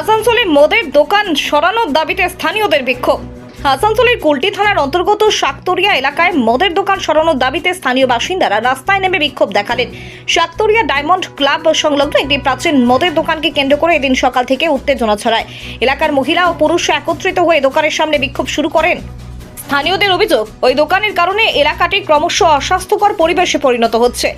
আসানসোলে মদের দোকান সরানোর দাবিতে স্থানীয়দের বিক্ষোভ। আসানসোলের কুলটি থানার অন্তর্গত শাকতরিয়া এলাকায় মদের দোকান সরানোর দাবিতে স্থানীয় বাসিন্দারা রাস্তায় নেমে বিক্ষোভ দেখালেন। শাকতরিয়া ডায়মন্ড ক্লাব সংলগ্ন একটি প্রাচীন মদের দোকানকে কেন্দ্র করে এদিন সকাল থেকে উত্তেজনা ছড়ায়। এলাকার মহিলা ও পুরুষ একত্রিত হয়ে দোকানের সামনে বিক্ষোভ শুরু করেন। স্থানীয়দের অভিযোগ, ওই দোকানের কারণে এলাকাটি ক্রমশ অস্বাস্থ্যকর পরিবেশে পরিণত হচ্ছে।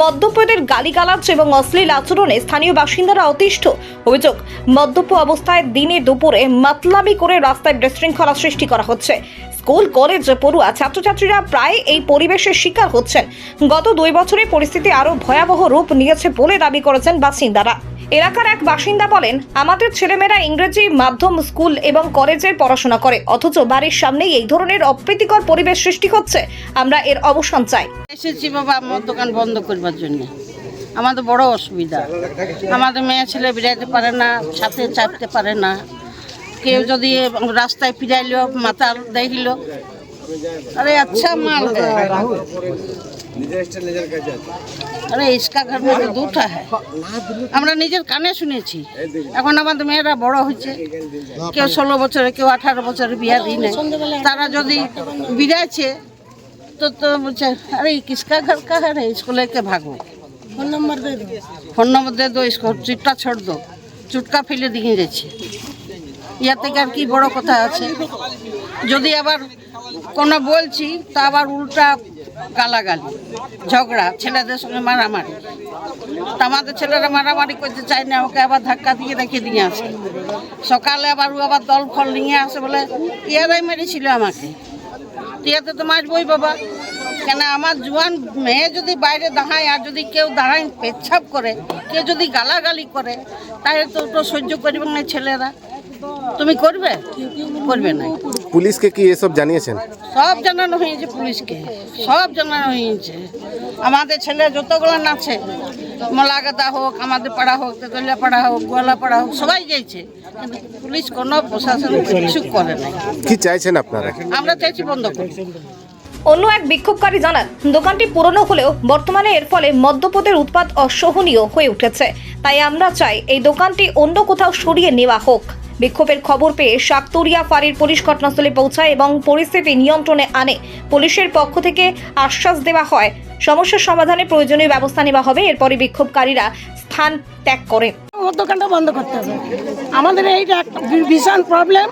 মদ্যপদের গালিগালাজ এবং অশ্লীল আচরণে স্থানীয় বাসিন্দারা অতিষ্ঠ। অভিযোগ, মদ্যপ অবস্থায় দিনে দুপুরে মাতলামি করে রাস্তায় বিশৃঙ্খলা সৃষ্টি করা হচ্ছে। স্কুল, কলেজ, পড়ুয়া ছাত্রছাত্রীরা প্রায় এই পরিবেশের শিকার হচ্ছেন। গত দুই বছরে পরিস্থিতি আরও ভয়াবহ রূপ নিয়েছে বলে দাবি করেছেন বাসিন্দারা। এলাকার এক বাসিন্দা বলেন, আমাদের ছেলেমেয়েরা ইংরেজি মাধ্যম, স্কুল এবং কলেজে পড়াশোনা করে, অথচ বাড়ির সামনেই এই ধরনের অপ্রীতিকর পরিবেশ সৃষ্টি হচ্ছে। আমরা এর অবসান চাই। এসেছি বাবা আমার দোকান বন্ধ করবার জন্য। আমাদের বড় অসুবিধা। আমাদের মেয়ে ছেলে বেরাইতে পারে না ছাতে চাপতে পারে না। কেউ যদি রাস্তায় ফিরাইল মাথা দেখিল, আরে আচ্ছা মাল আরে ইস্কা ঘর মধ্যে দুটা হ্যাঁ। আমরা নিজের কানে শুনেছি। এখন আমাদের মেয়েরা বড় হয়েছে। কেউ ষোলো বছরে কেউ আঠারো বছরে বিয়া দিই না তারা যদি বিড়াইছে তো তো বলছে আরে কিসকা ঘর কা হ্যাঁ স্কুলে কে ভাগো ফোন নম্বর দে ফোন নম্বর দে দো স্কুল চুটটা ছড় দো। চুটকা ফেলে দিয়ে যাচ্ছে ইয়া থেকে আর কি বড় কথা আছে। যদি আবার কোনো বলছি তা আবার উল্টা গালাগালি, ঝগড়া, ছেলেদের সঙ্গে মারামারি। তা আমাদের ছেলেরা মারামারি করতে চায় না, ওকে আবার ধাক্কা দিয়ে রেখে দিয়ে আসে। সকালে আবার ও আবার দল ফল নিয়ে আসে বলে, ইয়ারাই মেরেছিল আমাকে। টিয়াতে তো মারবই বাবা। কেন আমার জোয়ান মেয়ে যদি বাইরে দাঁড়ায় আর যদি কেউ দাঁড়ায় পেচ্ছাপ করে, কেউ যদি গালাগালি করে, তাহলে তো ওটা সহ্য করবে না ছেলেরা। তুমি করবে? করবে না। পুলিশকে কি এসব জানিয়েছেন? সব জানানো হয়েছে পুলিশকে। সব জানানো হয়েছে। আমাদের ছেলে যতগুলো নাচে মলাগাদা হোক আমাদের পাড়া হোক তেতলিয়া পাড়া হোক গোয়ালা পাড়া হোক সবাই যাইছে। কিন্তু পুলিশ কোনো প্রশাসন কিছু করে নাই। কি চাইছেন আপনারা? আমরা চাইছি বন্ধ করতে অন্য এক বিক্ষোভকারী জানান দোকানটি পুরনো হলেও বর্তমানে এর ফলে মদ্যপদের উৎপাদ অসহনীয় হয়ে উঠেছে। তাই আমরা চাই এই দোকানটি অন্য কোথাও সরিয়ে নেওয়া হোক। বিক্ষোভের খবর পেয়ে শাকতুরিয়া ফাঁড়ির পুলিশ ঘটনাস্থলে পৌঁছায় এবং পরিস্থিতি নিয়ন্ত্রণে আনে। পুলিশের পক্ষ থেকে আশ্বাস দেওয়া হয়। সমস্যার সমাধানে প্রয়োজনীয় ব্যবস্থা নেওয়া হবে। এরপরে বিক্ষোভকারীরা স্থান ত্যাগ করেন মদ দোকানটা বন্ধ করতে হবে। আমাদের এইটা একটা ভীষণ প্রবলেম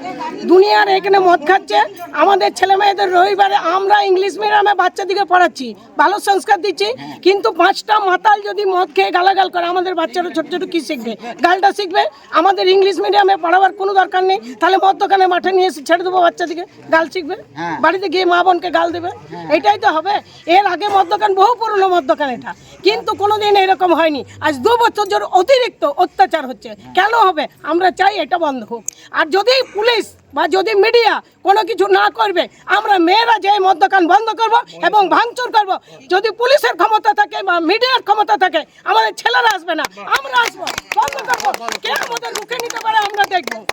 দুনিয়ার এখানে মদ খাচ্ছে আমাদের ছেলে মেয়েদের রবিবারে আমরা ইংলিশ মিডিয়ামে বাচ্চাদিকে পড়াচ্ছি ভালো সংস্কার দিচ্ছি কিন্তু পাঁচটা মাতাল যদি মদ খেয়ে গালাগাল করে আমাদের বাচ্চারা ছোট ছোট কী শিখবে? গালটা শিখবে আমাদের ইংলিশ মিডিয়ামে পড়াবার কোনো দরকার নেই তাহলে মদ দোকানে মাঠে নিয়ে এসে ছেড়ে দেবো বাচ্চাদিকে গাল শিখবে বাড়িতে গিয়ে মা বোনকে গাল দেবে এটাই তো হবে। এর আগে মদ দোকান বহু পুরনো মদ দোকান এটা কিন্তু কোনোদিন এরকম হয়নি। আজ দু বছর অতিরিক্ত অত্যাচার হচ্ছে। কেন হবে? আমরা চাই এটা বন্ধ হোক। আর যদি পুলিশ বা যদি মিডিয়া কোনো কিছু না করবে, আমরা মেয়েরা যে মদ দোকান বন্ধ করব এবং ভাঙচুর করব। যদি পুলিশের ক্ষমতা থাকে বা মিডিয়ার ক্ষমতা থাকে, আমাদের ছেলেরা আসবে না। আমরা আসব, বন্ধ করব। কে আমাদের রুখে নিতে পারে, আমরা দেখব।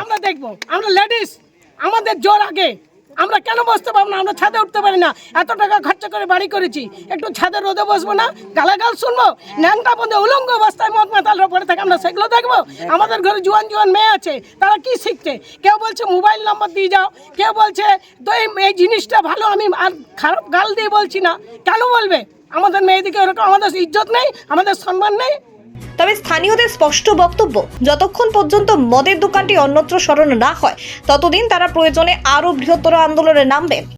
আমরা দেখব। আমরা লেডিস, আমাদের জোর আগে। আমরা কেন বসতে পারব না? আমরা ছাদে উঠতে পারি না। এত টাকা খরচা করে বাড়ি করেছি। একটু ছাদে রোদে বসবো না? গালাগাল শুনব? ন্যাংটা বন্ধে উলঙ্গ অবস্থায় মদ মাতালরা পড়ে থাকে আমরা সেগুলো দেখব? আমাদের ঘরে জোয়ান জোয়ান মেয়ে আছে তারা কি শিখছে? কেউ বলছে মোবাইল নাম্বার দিয়ে যাও কেউ বলছে তো এই জিনিসটা ভালো আমি আর খারাপ গাল দিয়ে বলছি না। কেন বলবে? আমাদের মেয়েদিকে ওরকম আমাদের ইজ্জত নেই আমাদের সম্মান নেই। তবে স্থানীয়দের স্পষ্ট বক্তব্য যতক্ষণ পর্যন্ত মদের দোকানটি অন্যত্র সরানো না হয় ততদিন তারা প্রয়োজনে আরও বৃহত্তর আন্দোলনে নামবেন